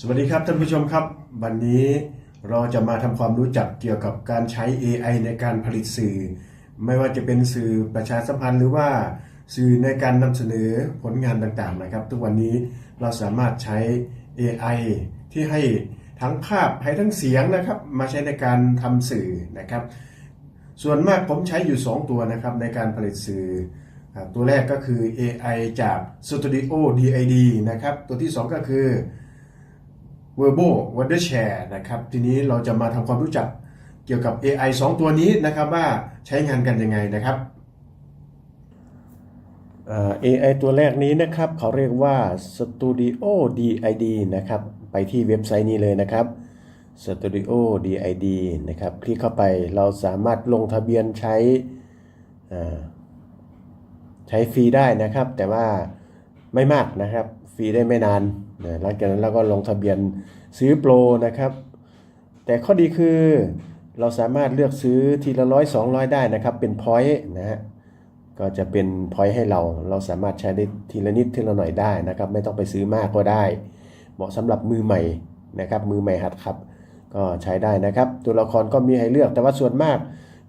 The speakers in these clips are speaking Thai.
สวัสดีครับท่านผู้ชมครับ วันนี้เราจะมาทำความรู้จักเกี่ยวกับการใช้ AI ในการผลิตสื่อ ไม่ว่าจะเป็นสื่อประชาสัมพันธ์หรือว่าสื่อในการนำเสนอผลงานต่างๆนะครับ ทุกวันนี้เราสามารถใช้ AI ที่ให้ทั้งภาพให้ทั้งเสียงนะครับ มาใช้ในการทำสื่อนะครับ ส่วนมากผมใช้อยู่ 2 ตัวนะครับในการผลิตสื่อ ตัวแรกก็คือ AI จาก Studio DID นะครับ ตัวที่ 2 ก็คือ Verbo Wondershare นะครับ ทีนี้เราจะมาทำความรู้จักเกี่ยวกับ AI 2 ตัวนี้นะครับว่าใช้งานกันยังไงนะครับ AI ตัวแรกนี้นะครับ เขาเรียกว่า Studio DID นะครับ ไปที่เว็บไซต์นี้เลยนะครับ Studio DID นะครับ คลิกเข้าไปเราสามารถลงทะเบียนใช้ใช้ฟรีได้นะครับ แต่ว่าไม่มากนะครับ ฟรีได้ไม่นาน นะหลังจากนั้นเราก็ลงทะเบียนซื้อโปรนะครับ แต่ข้อดีคือเราสามารถเลือกซื้อทีละร้อยสองร้อยได้นะครับ เป็นพอยต์นะฮะก็จะเป็นพอยต์ให้เราเราสามารถใช้ได้ทีละนิดทีละหน่อยได้นะครับ ไม่ต้องไปซื้อมากก็ได้ เหมาะสำหรับมือใหม่นะครับ มือใหม่หัดขับ ก็ใช้ได้นะครับ ตัวละครก็มีให้เลือกแต่ว่าส่วนมาก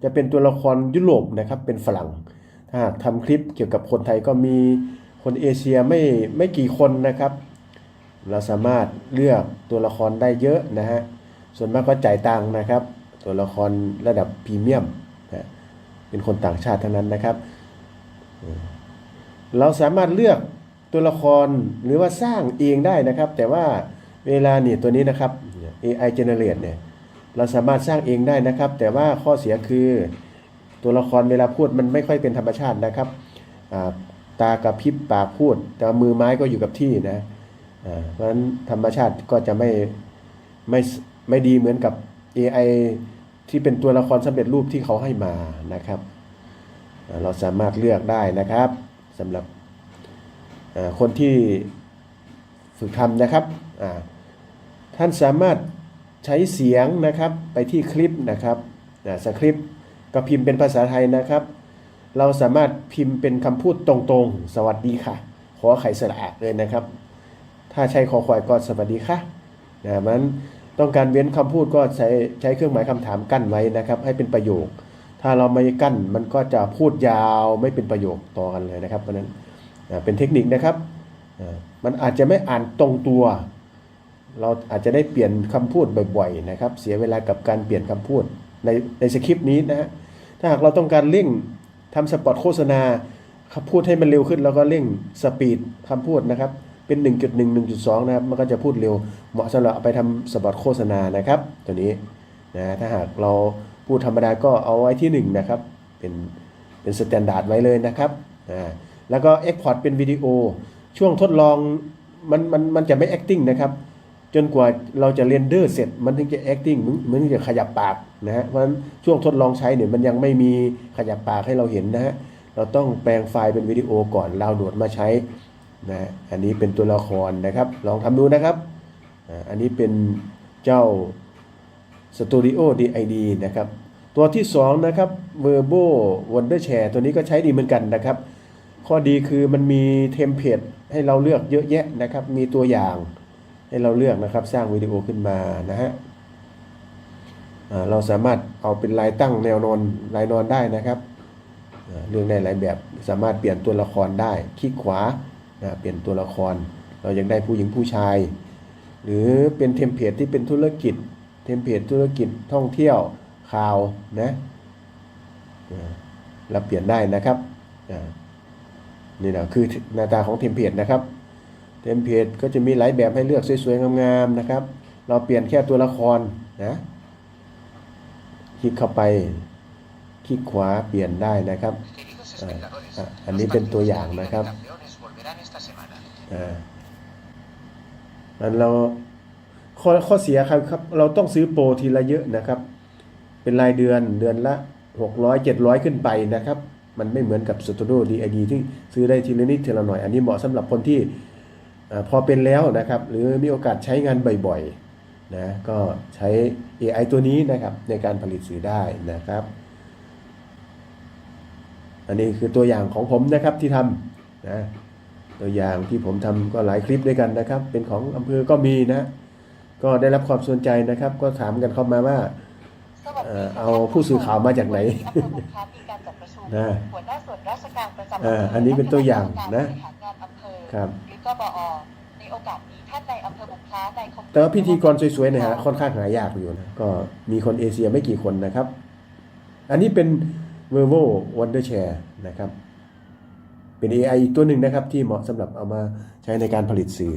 จะเป็นตัวละครยุโรปนะครับเป็นฝรั่ง ถ้าหากทำคลิปเกี่ยวกับคนไทยก็มีคนเอเชียไม่ไม่กี่คนนะครับ เราสามารถเลือกตัวละครได้เยอะนะฮะ ส่วนมากก็จ่ายตังค์นะครับ ตัวละครระดับพรีเมียมนะเป็นคนต่างชาติทั้งนั้นนะครับ เราสามารถเลือกตัวละครหรือว่าสร้างเองได้นะครับ แต่ว่าเวลาเนี่ยตัวนี้นะครับ AI generate เนี่ยเราสามารถสร้างเองได้นะครับ แต่ว่าข้อเสียคือตัวละครเวลาพูดมันไม่ค่อยเป็นธรรมชาตินะครับ ตากระพริบปากพูด แต่มือไม้ก็อยู่กับที่นะ เพราะฉะนั้นธรรมชาติก็จะไม่ไม่ไม่ดีเหมือนกับ AI ที่เป็นตัวละครสำเร็จรูปที่เขาให้มานะครับ เราสามารถเลือกได้นะครับสำหรับคนที่ฝึกทำนะครับ ท่านสามารถใช้เสียงนะครับไปที่คลิปนะครับสคริปต์ก็พิมพ์เป็นภาษาไทยนะครับ เราสามารถพิมพ์เป็นคำพูดตรงๆ สวัสดีค่ะ ขอไข่สระอะเลยนะครับ ถ้าใช้คอควายก็สวัสดีค่ะนะมันต้องการเว้นคำพูดก็ใช้ใช้เครื่องหมายคำถามกั้นไว้นะครับ ให้เป็นประโยค ถ้าเราไม่กั้นมันก็จะพูดยาวไม่เป็นประโยคต่อกันเลยนะครับเพราะนั้นเป็นเทคนิคนะครับมันอาจจะไม่อ่านตรงตัว เราอาจจะได้เปลี่ยนคำพูดบ่อยๆนะครับ เสียเวลากับการเปลี่ยนคำพูดในในสคริปต์นี้นะฮะถ้าหากเราต้องการเร่งทำสปอตโฆษณาคำพูดให้มันเร็วขึ้น แล้วก็เร่งสปีดคำพูดนะครับ เป็น 1.1 1.2 นะครับ มันก็จะพูดเร็ว เหมาะสำหรับเอาไปทำสปอตโฆษณานะครับ ตัวนี้นะถ้าหากเราพูดธรรมดาก็เอาไว้ที่ 1 นะครับ เป็นเป็นสแตนดาร์ดไว้เลยนะครับอ่าแล้วก็ Export เป็นวิดีโอ ช่วงทดลองมันมันมันจะไม่ acting นะครับ จนกว่าเราจะเรนเดอร์เสร็จ มันถึงจะ acting มันมันถึงจะขยับปากนะฮะเพราะฉะนั้นช่วงทดลองใช้เนี่ยมันยังไม่มีขยับปากให้เราเห็นนะฮะเราต้องแปลงไฟล์เป็นวิดีโอก่อนเราโหลดมาใช้ นะอันนี้เป็นตัวละครนะครับ ลองทำดูนะครับอันนี้เป็นเจ้า Studio DID นะครับ ตัวที่ 2 นะครับ Verbo Wondershare ตัวนี้ก็ใช้ดีเหมือนกันนะครับ ข้อดีคือมันมีเทมเพลตให้เราเลือกเยอะแยะนะครับ มีตัวอย่างให้เราเลือกนะครับ สร้างวิดีโอขึ้นมานะฮะเราสามารถเอาเป็นลายตั้งแนวนอนลายนอนได้นะครับเรื่องได้หลายแบบสามารถเปลี่ยนตัวละครได้ คลิกขวา นะเปลี่ยนตัวละคร เรายังได้ผู้หญิงผู้ชาย หรือเป็นเทมเพลตที่เป็นธุรกิจ เทมเพลตธุรกิจท่องเที่ยวข่าวนะเราเปลี่ยนได้นะครับนี่นะคือหน้าตาของเทมเพลตนะครับ เทมเพลตก็จะมีหลายแบบให้เลือกสวยๆงามๆนะครับ เราเปลี่ยนแค่ตัวละครนะคลิกเข้าไปคลิกขวาเปลี่ยนได้นะครับ Queridos Ah, espectadores, ah, a mí เป็นตัวอย่างนะครับ อันเราข้อข้อเสียครับครับ เราต้องซื้อโปรทีละเยอะนะครับ เป็นรายเดือนเดือนละ 600 700 ขึ้นไปนะครับ มันไม่เหมือนกับ Studio DID ที่ซื้อได้ทีละนิดทีละหน่อย อันนี้เหมาะสำหรับคนที่อพอเป็นแล้วนะครับ หรือมีโอกาสใช้งานบ่อยๆนะก็ใช้ AI ตัวนี้นะครับในการผลิตสื่อได้นะครับ อันนี้คือตัวอย่างของผมนะครับที่ทำนะ ตัวอย่างที่ผมทำก็หลายคลิปด้วยกันนะครับ เป็นของอำเภอก็มีนะ ก็ได้รับความสนใจนะครับ ก็ถามกันเข้ามาว่าสวัสดีเอ่อเอาผู้สื่อข่าวมาจากไหนอำเภอบุคคามีการจัดประชุมนะหัวหน้าส่วนราชการประจำอ่าอันนี้เป็นตัวอย่างนะบริหารงานอำเภอครับหรือกบอในโอกาสนี้ท่านในอำเภอบุคคาในคมแต่ว่าพิธีกรสวยๆเนี่ยฮะค่อนข้างหายากอยู่นะก็มีคนเอเชียไม่กี่คนนะครับ อันนี้เป็น v e r v o Wonder Chair นะครับ เป็น AI อีกตัวหนึ่งนะครับที่เหมาะสำหรับเอามาใช้ในการผลิตสื่อ